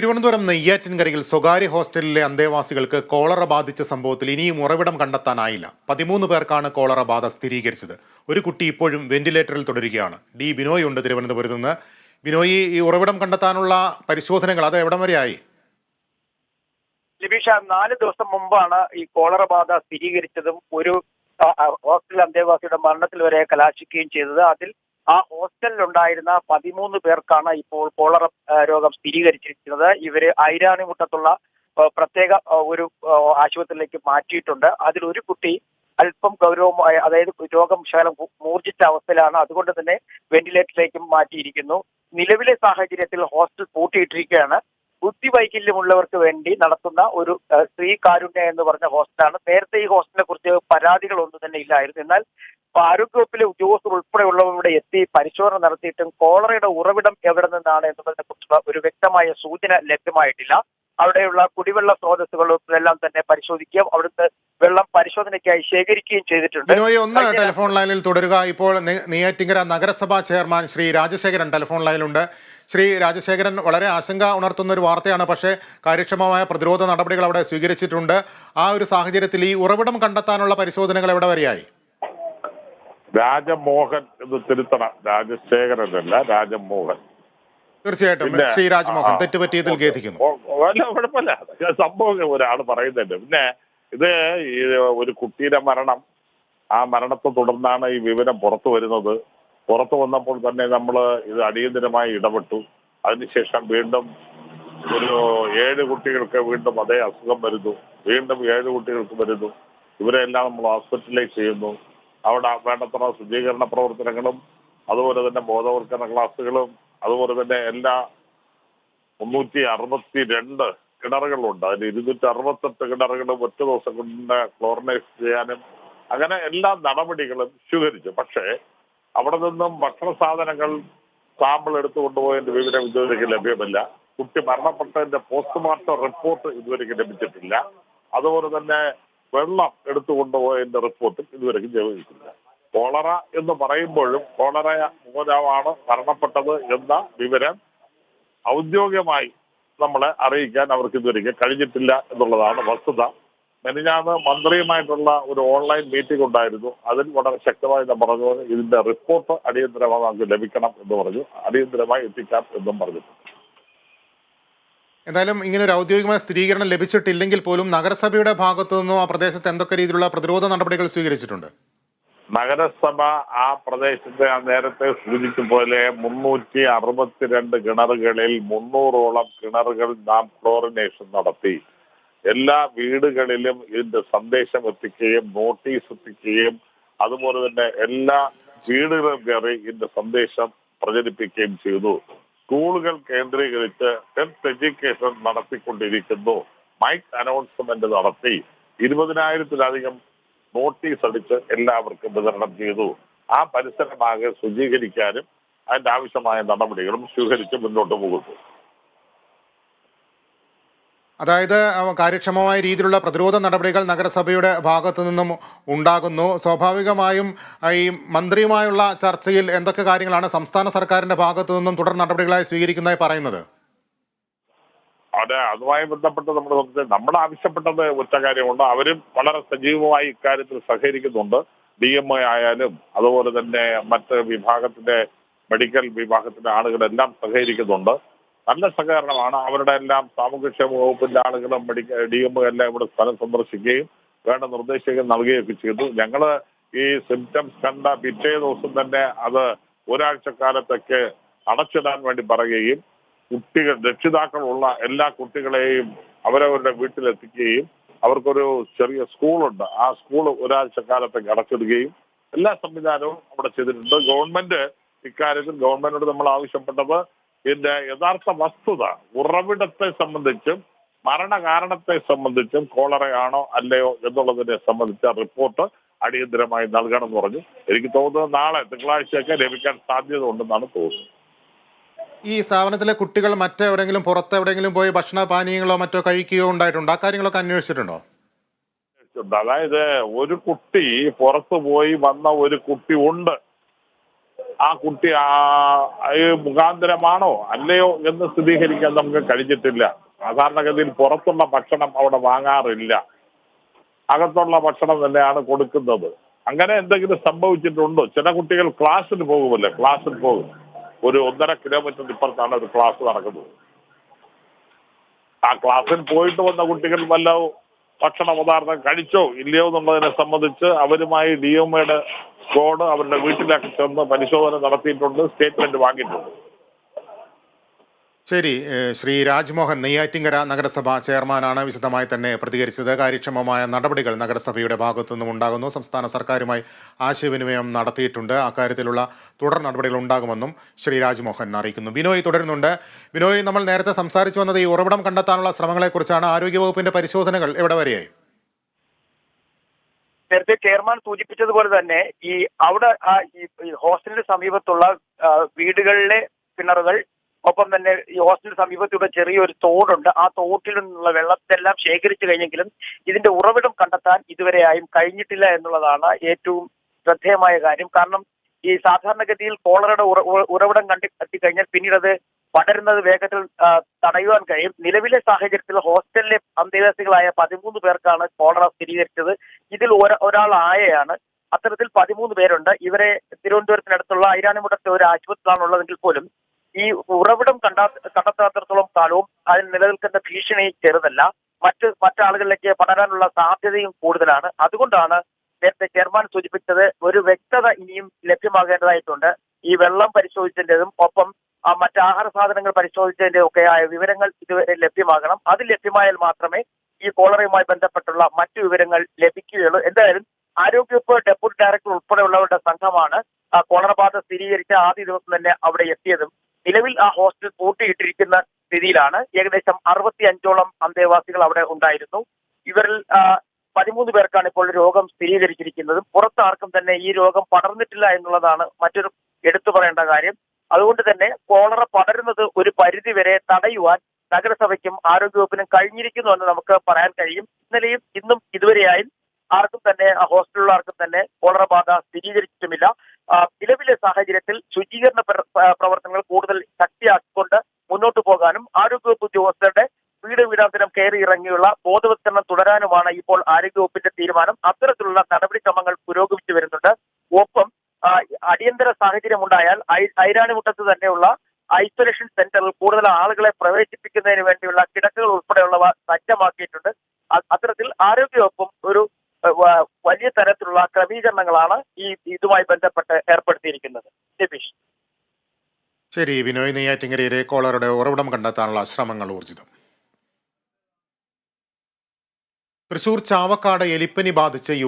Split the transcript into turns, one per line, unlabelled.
തിരുവനന്തപുരം നെയ്യാറ്റിൻകരയിൽ സ്വകാര്യ ഹോസ്റ്റലിലെ അന്തേവാസികൾക്ക് കോളറ ബാധിച്ച സംഭവത്തിൽ ഇനിയും ഉറവിടം കണ്ടെത്താനായില്ല. പതിമൂന്ന് പേർക്കാണ് കോളറ ബാധ സ്ഥിരീകരിച്ചത്. ഒരു കുട്ടി ഇപ്പോഴും വെന്റിലേറ്ററിൽ തുടരുകയാണ്. ഡി ബിനോയ് ഉണ്ട് തിരുവനന്തപുരത്ത് നിന്ന്. ബിനോയ് ഈ ഉറവിടം കണ്ടെത്താനുള്ള പരിശോധനകൾ അത് എവിടം വരെയായി?
ലിബീഷ നാല് ദിവസം മുമ്പാണ് ഈ കോളറ ബാധ സ്ഥിരീകരിച്ചതും ഒരു ഹോസ്റ്റൽ അന്തേവാസിയുടെ മരണത്തിൽ വരെ കലാശിക്കുകയും ചെയ്തത്. അതിൽ ആ ഹോസ്റ്റലിലുണ്ടായിരുന്ന പതിമൂന്ന് പേർക്കാണ് ഇപ്പോൾ കോളറ രോഗം സ്ഥിരീകരിച്ചിരിക്കുന്നത്. ഇവർ ഐരാണിമുട്ടത്തുള്ള മുട്ടത്തുള്ള പ്രത്യേക ഒരു ആശുപത്രിയിലേക്ക് മാറ്റിയിട്ടുണ്ട്. അതിൽ ഒരു കുട്ടി അല്പം ഗൗരവമായ അതായത് രോഗം ശകലം മൂർജിച്ച അവസ്ഥയിലാണ്. അതുകൊണ്ട് തന്നെ വെന്റിലേറ്ററിലേക്കും മാറ്റിയിരിക്കുന്നു. നിലവിലെ സാഹചര്യത്തിൽ ഹോസ്റ്റൽ പൂട്ടിയിട്ടിരിക്കുകയാണ്. ബുദ്ധിവൈകല്യമുള്ളവർക്ക് വേണ്ടി നടത്തുന്ന ഒരു സ്ത്രീ കാരുണ്യ എന്ന് പറഞ്ഞ ഹോസ്റ്റലാണ് നേരത്തെ ഈ ഹോസ്റ്റലിനെ കുറിച്ച് പരാതികളൊന്നും തന്നെ ഇല്ലായിരുന്നു. എന്നാൽ ആരോഗ്യവകുപ്പിലെ ഉദ്യോഗസ്ഥർ ഉൾപ്പെടെയുള്ളവരുടെ എത്തി പരിശോധന നടത്തിയിട്ടും കോളറയുടെ ഉറവിടം എവിടെ നിന്നാണ് എന്നതിനെ കുറിച്ചുള്ള ഒരു വ്യക്തമായ സൂചന ലഭ്യമായിട്ടില്ല. അവിടെയുള്ള കുടിവെള്ള സ്രോതസ്സുകളും എല്ലാം തന്നെ പരിശോധിക്കുകയും അവിടുത്തെ വെള്ളം പരിശോധനയ്ക്കായി ശേഖരിക്കുകയും ചെയ്തിട്ടുണ്ട്.
ബിനോയ് ഒന്ന് ടെലിഫോൺ ലൈനിൽ തുടരുക. ഇപ്പോൾ നെയ്യാറ്റിങ്കര നഗരസഭാ ചെയർമാൻ ശ്രീ രാജശേഖരൻ ടെലിഫോൺ ലൈനിലുണ്ട് ശ്രീ രാജശേഖരൻ വളരെ ആശങ്ക ഉണർത്തുന്ന ഒരു വാർത്തയാണ്. പക്ഷേ കാര്യക്ഷമമായ പ്രതിരോധ നടപടികൾ അവിടെ സ്വീകരിച്ചിട്ടുണ്ട്. ആ ഒരു സാഹചര്യത്തിൽ ഈ ഉറവിടം കണ്ടെത്താനുള്ള പരിശോധനകൾ എവിടെ വരെയായി?
രാജമോഹൻ എന്ന് തിരുത്തണം. രാജശേഖരൻ അല്ല രാജമോഹൻ.
തീർച്ചയായിട്ടും. ശ്രീ രാജ്മോഹൻ തെറ്റുപറ്റിയതിൽ ഖേദിക്കുന്നു.
ഓ, വല്ല കുഴപ്പമില്ല സംഭവം ഒരാൾ പറയുന്നുണ്ട്. പിന്നെ ഇത് ഈ ഒരു കുട്ടിയുടെ മരണം. ആ മരണത്തെ തുടർന്നാണ് ഈ വിവരം പുറത്തു വരുന്നത്. പുറത്തു വന്നപ്പോൾ തന്നെ നമ്മൾ ഇത് അടിയന്തരമായി ഇടപെട്ടു. അതിനുശേഷം വീണ്ടും ഒരു ഏഴ് കുട്ടികൾക്ക് വീണ്ടും അതേ അസുഖം വരുന്നു. വീണ്ടും ഏഴ് കുട്ടികൾക്ക് വരുന്നു. ഇവരെല്ലാം നമ്മൾ ഹോസ്പിറ്റലൈസ് ചെയ്യുന്നു. അവിടെ വേണ്ടത്ര ശുചീകരണ പ്രവർത്തനങ്ങളും അതുപോലെ തന്നെ ബോധവൽക്കരണ ക്ലാസ്സുകളും അതുപോലെ തന്നെ എല്ലാ മുന്നൂറ്റി അറുപത്തി രണ്ട് കിണറുകളുണ്ട്. അതിൽ ഇരുന്നൂറ്റി അറുപത്തെട്ട് കിണറുകളും ഒറ്റ ദിവസം കൊണ്ട് ക്ലോറിനൈസ് ചെയ്യാനും അങ്ങനെ എല്ലാ നടപടികളും സ്വീകരിച്ചു. പക്ഷേ അവിടെ നിന്നും ഭക്ഷണ സാധനങ്ങൾ സാമ്പിൾ എടുത്തു കൊണ്ടുപോയതിന്റെ വിവരം ഇതുവരെയ്ക്ക് ലഭ്യമല്ല. കുട്ടി മരണപ്പെട്ടതിന്റെ പോസ്റ്റ്മോർട്ടം റിപ്പോർട്ട് ഇതുവരെയ്ക്ക് ലഭിച്ചിട്ടില്ല. അതുപോലെ തന്നെ വെള്ളം എടുത്തു കൊണ്ടുപോയതിന്റെ റിപ്പോർട്ടും ഇതുവരെയ്ക്ക് ലഭിച്ചിട്ടില്ല. കോളറ എന്ന് പറയുമ്പോഴും കോളറ മൂലമാണ് മരണപ്പെട്ടത് എന്ന വിവരം ഔദ്യോഗികമായി നമ്മളെ അറിയിക്കാൻ അവർക്ക് ഇതുവരെയ്ക്ക് കഴിഞ്ഞിട്ടില്ല എന്നുള്ളതാണ് വസ്തുത. മെനിഞ്ഞാന്ന് മന്ത്രിയുമായിട്ടുള്ള ഒരു ഓൺലൈൻ മീറ്റിംഗ് ഉണ്ടായിരുന്നു. അതിൽ വളരെ ശക്തമായി പറഞ്ഞു ഇതിന്റെ റിപ്പോർട്ട് അടിയന്തരമായി നമുക്ക് ലഭിക്കണം എന്ന് പറഞ്ഞു. അടിയന്തരമായി എത്തിക്കാം എന്നും പറഞ്ഞു.
എന്തായാലും ഇങ്ങനെ ഒരു ഔദ്യോഗികമായ സ്ഥിരീകരണം ലഭിച്ചിട്ടില്ലെങ്കിൽ പോലും നഗരസഭയുടെ ഭാഗത്തു നിന്നും ആ പ്രദേശത്ത് എന്തൊക്കെ രീതിയിലുള്ള പ്രതിരോധ നടപടികൾ സ്വീകരിച്ചിട്ടുണ്ട്?
നഗരസഭ ആ പ്രദേശത്തെ നേരത്തെ സൂചിച്ച പോലെ മുന്നൂറ്റി അറുപത്തിരണ്ട് കിണറുകളിൽ മുന്നൂറോളം കിണറുകൾ നാം ക്ലോറിനേഷൻ നടത്തി. എല്ലാ വീടുകളിലും ഇതിന്റെ സന്ദേശം എത്തിക്കുകയും നോട്ടീസ് എത്തിക്കുകയും അതുപോലെ തന്നെ എല്ലാ വീടുകളും കയറി ഇതിന്റെ സന്ദേശം പ്രചരിപ്പിക്കുകയും ചെയ്തു. സ്കൂളുകൾ കേന്ദ്രീകരിച്ച് ഹെൽത്ത് എഡ്യൂക്കേഷൻ നടത്തിക്കൊണ്ടിരിക്കുന്നു. മൈക്ക് അനൗൺസ്മെന്റ് നടത്തി. ഇരുപതിനായിരത്തിലധികം നോട്ടീസ് അടിച്ച് എല്ലാവർക്കും വിതരണം ചെയ്തു. ആ പരിസരമാകെ ശുചീകരിക്കാനും അതിന്റെ ആവശ്യമായ നടപടികളും സ്വീകരിച്ച് മുന്നോട്ട് പോകുന്നു.
അതായത് കാര്യക്ഷമമായ രീതിയിലുള്ള പ്രതിരോധ നടപടികൾ നഗരസഭയുടെ ഭാഗത്തു നിന്നും ഉണ്ടാകുന്നു. സ്വാഭാവികമായും ഈ മന്ത്രിയുമായുള്ള ചർച്ചയിൽ എന്തൊക്കെ കാര്യങ്ങളാണ് സംസ്ഥാന സർക്കാരിന്റെ ഭാഗത്തു നിന്നും തുടർ നടപടികളായി സ്വീകരിക്കുന്നതായി പറയുന്നത്?
അവിടെ അതുമായി ബന്ധപ്പെട്ട് നമ്മുടെ സംസ്ഥാനം നമ്മൾ ആവശ്യപ്പെട്ടത് ഒറ്റ കാര്യമുണ്ട്. അവരും വളരെ സജീവമായി ഇക്കാര്യത്തിൽ സഹകരിക്കുന്നുണ്ട്. ഡി എം ഒ ആയാലും അതുപോലെ തന്നെ മറ്റ് വിഭാഗത്തിന്റെ മെഡിക്കൽ വിഭാഗത്തിന്റെ ആളുകളെല്ലാം സഹകരിക്കുന്നുണ്ട്. നല്ല സഹകരണമാണ്. അവരുടെ എല്ലാം സാമൂഹ്യക്ഷേമ വകുപ്പിന്റെ ആളുകളും മെഡിക്കൽ ഡി എം എല്ലാം ഇവിടെ സ്ഥലം സന്ദർശിക്കുകയും വേണ്ട നിർദ്ദേശങ്ങൾ നൽകുകയൊക്കെ ചെയ്തു. ഞങ്ങൾ ഈ സിംറ്റംസ് കണ്ട പിറ്റേ ദിവസം തന്നെ അത് ഒരാഴ്ചക്കാലത്തേക്ക് അടച്ചിടാൻ വേണ്ടി പറയുകയും കുട്ടികൾ രക്ഷിതാക്കളുള്ള എല്ലാ കുട്ടികളെയും അവരവരുടെ വീട്ടിലെത്തിക്കുകയും അവർക്കൊരു ചെറിയ സ്കൂളുണ്ട്. ആ സ്കൂൾ ഒരാഴ്ച കാലത്തേക്ക് അടച്ചിടുകയും എല്ലാ സംവിധാനവും അവിടെ ചെയ്തിട്ടുണ്ട്. ഗവൺമെന്റ് ഇക്കാര്യത്തിൽ ഗവൺമെന്റിനോട് നമ്മൾ ആവശ്യപ്പെട്ടത് ഇതിന്റെ യഥാർത്ഥ വസ്തുത ഉറവിടത്തെ സംബന്ധിച്ചും മരണകാരണത്തെ സംബന്ധിച്ചും കോളറയാണോ അല്ലയോ എന്നുള്ളതിനെ സംബന്ധിച്ച റിപ്പോർട്ട് അടിയന്തരമായി നൽകണം എന്ന് പറഞ്ഞു. എനിക്ക് തോന്നുന്നത് നാളെ തിങ്കളാഴ്ചയൊക്കെ ലഭിക്കാൻ സാധ്യത ഉണ്ടെന്നാണ് തോന്നുന്നത്.
ഈ സ്ഥാപനത്തിലെ കുട്ടികൾ മറ്റെവിടെയെങ്കിലും പുറത്ത് എവിടെയെങ്കിലും പോയി ഭക്ഷണ പാനീയങ്ങളോ മറ്റോ കഴിക്കുകയോ ഉണ്ടായിട്ടുണ്ടോ? ആ കാര്യങ്ങളൊക്കെ അന്വേഷിച്ചിട്ടുണ്ടോ.
അതായത് ഒരു കുട്ടി പുറത്തു പോയി വന്ന ഒരു കുട്ടി ഉണ്ട്. ആ കുട്ടി ആ മുഖാന്തരമാണോ അല്ലയോ എന്ന് സ്ഥിരീകരിക്കാൻ നമുക്ക് കഴിഞ്ഞിട്ടില്ല. സാധാരണഗതിയിൽ പുറത്തുള്ള ഭക്ഷണം അവിടെ വാങ്ങാറില്ല. അകത്തുള്ള ഭക്ഷണം തന്നെയാണ് കൊടുക്കുന്നത്. അങ്ങനെ എന്തെങ്കിലും സംഭവിച്ചിട്ടുണ്ടോ? ചില കുട്ടികൾ ക്ലാസ്സിൽ പോകുമല്ലേ? ക്ലാസ്സിൽ പോകും. ഒരു ഒന്നര കിലോമീറ്റർ ഇപ്പുറത്താണ് ഒരു ക്ലാസ് നടക്കുന്നത്. ആ ക്ലാസ്സിൽ പോയിട്ട് വന്ന കുട്ടികൾ വല്ല ഭക്ഷണ പദാർത്ഥം കഴിച്ചോ ഇല്ലയോ എന്നുള്ളതിനെ സംബന്ധിച്ച് അവരുമായി ഡി എം എയുടെ സ്ക്വാഡ് അവരുടെ വീട്ടിലേക്ക് ചെന്ന് പരിശോധന നടത്തിയിട്ടുണ്ട് സ്റ്റേറ്റ്മെന്റ് വാങ്ങിയിട്ടുണ്ട്.
ശരി ശ്രീ രാജ്മോഹൻ നെയ്യാറ്റിങ്കര നഗരസഭാ ചെയർമാനാണ് വിശദമായി തന്നെ പ്രതികരിച്ചത്. കാര്യക്ഷമമായ നടപടികൾ നഗരസഭയുടെ ഭാഗത്തു നിന്നും ഉണ്ടാകുന്നു. സംസ്ഥാന സർക്കാരുമായി ആശയവിനിമയം നടത്തിയിട്ടുണ്ട്. അക്കാര്യത്തിലുള്ള തുടർ നടപടികൾ ഉണ്ടാകുമെന്നും ശ്രീ രാജ്മോഹൻ അറിയിക്കുന്നു. ബിനോയ് തുടരുന്നുണ്ട്. ബിനോയ് നമ്മൾ നേരത്തെ സംസാരിച്ചു വന്നത് ഈ ഉറവിടം കണ്ടെത്താനുള്ള ശ്രമങ്ങളെക്കുറിച്ചാണ്. ആരോഗ്യവകുപ്പിന്റെ പരിശോധനകൾ എവിടെ വരെയായി?
നേരത്തെ ചെയർമാൻ സൂചിപ്പിച്ചതുപോലെ തന്നെ ഈ അവിടെ ഈ ഹോസ്റ്റലിന് സമീപത്തുള്ള വീടുകളിലെ കിണറുകൾ ഒപ്പം തന്നെ ഈ ഹോസ്റ്റലിന് സമീപത്തൂടെ ചെറിയൊരു തോടുണ്ട്. ആ തോട്ടിൽ നിന്നുള്ള വെള്ളത്തെല്ലാം ശേഖരിച്ചു കഴിഞ്ഞെങ്കിലും ഇതിന്റെ ഉറവിടം കണ്ടെത്താൻ ഇതുവരെയായും കഴിഞ്ഞിട്ടില്ല എന്നുള്ളതാണ് ഏറ്റവും ശ്രദ്ധേയമായ കാര്യം. കാരണം ഈ സാധാരണഗതിയിൽ കോളറയുടെ ഉറ- ഉറ- ഉറവിടം കണ്ടെത്തി കഴിഞ്ഞാൽ പിന്നീട് അത് പടരുന്നത് വേഗത്തിൽ തടയുവാൻ കഴിയും. നിലവിലെ സാഹചര്യത്തിൽ ഹോസ്റ്റലിലെ അന്തേവാസികളായ പതിമൂന്ന് പേർക്കാണ് കോളറ സ്ഥിരീകരിച്ചത്. ഇതിൽ ഒര- ഒരാൾ ആയയാണ്. അത്തരത്തിൽ പതിമൂന്ന് പേരുണ്ട്. ഇവരെ തിരുവനന്തപുരത്തിനടുത്തുള്ള ഐരാണിമുട്ടത്തെ ഒരു ആശുപത്രിയിലാണ് ഉള്ളതെങ്കിൽ പോലും ഈ ഉറവിടം കണ്ടാ കണ്ടെത്താത്തിടത്തോളം കാലവും അതിൽ നിലനിൽക്കുന്ന ഭീഷണി ചെറുതല്ല. മറ്റ് മറ്റാളുകളിലേക്ക് പടരാനുള്ള സാധ്യതയും കൂടുതലാണ്. അതുകൊണ്ടാണ് നേരത്തെ ചെയർമാൻ സൂചിപ്പിച്ചത് ഒരു വ്യക്തത ഇനിയും ലഭ്യമാകേണ്ടതായിട്ടുണ്ട്. ഈ വെള്ളം പരിശോധിച്ചതിന്റെതും ഒപ്പം മറ്റ് ആഹാര സാധനങ്ങൾ പരിശോധിച്ചതിന്റെ ഒക്കെ ആയ വിവരങ്ങൾ ഇതുവരെ ലഭ്യമാകണം. അത് ലഭ്യമായാൽ മാത്രമേ ഈ കോളറയുമായി ബന്ധപ്പെട്ടുള്ള മറ്റു വിവരങ്ങൾ ലഭിക്കുകയുള്ളൂ. എന്തായാലും ആരോഗ്യവകുപ്പ് ഡെപ്യൂട്ടി ഡയറക്ടർ ഉൾപ്പെടെയുള്ളവരുടെ സംഘമാണ് കോളറ ബാധ സ്ഥിരീകരിച്ച ആദ്യ ദിവസം തന്നെ അവിടെ എത്തിയതും നിലവിൽ ആ ഹോസ്റ്റൽ പൂട്ടിയിട്ടിരിക്കുന്ന സ്ഥിതിയിലാണ്. ഏകദേശം അറുപത്തി അഞ്ചോളം അന്തേവാസികൾ അവിടെ ഉണ്ടായിരുന്നു. ഇവരിൽ പതിമൂന്ന് പേർക്കാണ് ഇപ്പോൾ രോഗം സ്ഥിരീകരിച്ചിരിക്കുന്നതും. പുറത്താർക്കും തന്നെ ഈ രോഗം പടർന്നിട്ടില്ല എന്നുള്ളതാണ് മറ്റൊരു എടുത്തു പറയേണ്ട കാര്യം. അതുകൊണ്ട് തന്നെ കോളറ പടരുന്നത് ഒരു പരിധി വരെ തടയുവാൻ നഗരസഭയ്ക്കും ആരോഗ്യവകുപ്പിനും കഴിഞ്ഞിരിക്കുന്നു എന്ന് നമുക്ക് പറയാൻ കഴിയും. ഇന്നലെയും ഇന്നും ഇതുവരെയായും ആർക്കും തന്നെ ഹോസ്റ്റലിലുള്ള ആർക്കും തന്നെ കോളറ ബാധ സ്ഥിരീകരിച്ചിട്ടുമില്ല. നിലവിലെ സാഹചര്യത്തിൽ ശുചീകരണ പ്ര- പ്ര- പ്രവർത്തനങ്ങൾ കൂടുതൽ ശക്തിയാക്കിക്കൊണ്ട് മുന്നോട്ട് പോകാനും ആരോഗ്യവകുപ്പ് ഉദ്യോഗസ്ഥരുടെ വീട് വീടാന്തരം കയറി ഇറങ്ങിയുള്ള ബോധവത്കരണം തുടരാനുമാണ് ഇപ്പോൾ ആരോഗ്യവകുപ്പിന്റെ തീരുമാനം. അത്തരത്തിലുള്ള നടപടിക്രമങ്ങൾ പുരോഗമിച്ചു വരുന്നുണ്ട്. ഒപ്പം അടിയന്തര സാഹചര്യം ഉണ്ടായാൽ ഐ- ഐരാണിമുട്ടത്ത് തന്നെയുള്ള ഐസൊലേഷൻ സെന്ററിൽ കൂടുതൽ ആളുകളെ പ്രവേശിപ്പിക്കുന്നതിന് വേണ്ടിയുള്ള കിടക്കുകൾ ഉൾപ്പെടെയുള്ളവ സജ്ജമാക്കിയിട്ടുണ്ട്. അത്തരത്തിൽ ആരോഗ്യവകുപ്പും ഒരു വലിയ തരത്തിലുള്ള ക്രമീകരണങ്ങളാണ് ഈ ഇതുമായി ബന്ധപ്പെട്ട് ഏർപ്പെടുത്തിയിരിക്കുന്നത്. നിതീഷ്.
ശരി വിനോയ് നെയ്യാറ്റിങ്കരയിലെ കോളറുടെ ഉറവിടം കണ്ടെത്താനുള്ള ശ്രമങ്ങൾ ഊർജിതം. തൃശൂർ ചാവക്കാട് എലിപ്പനി ബാധിച്ച്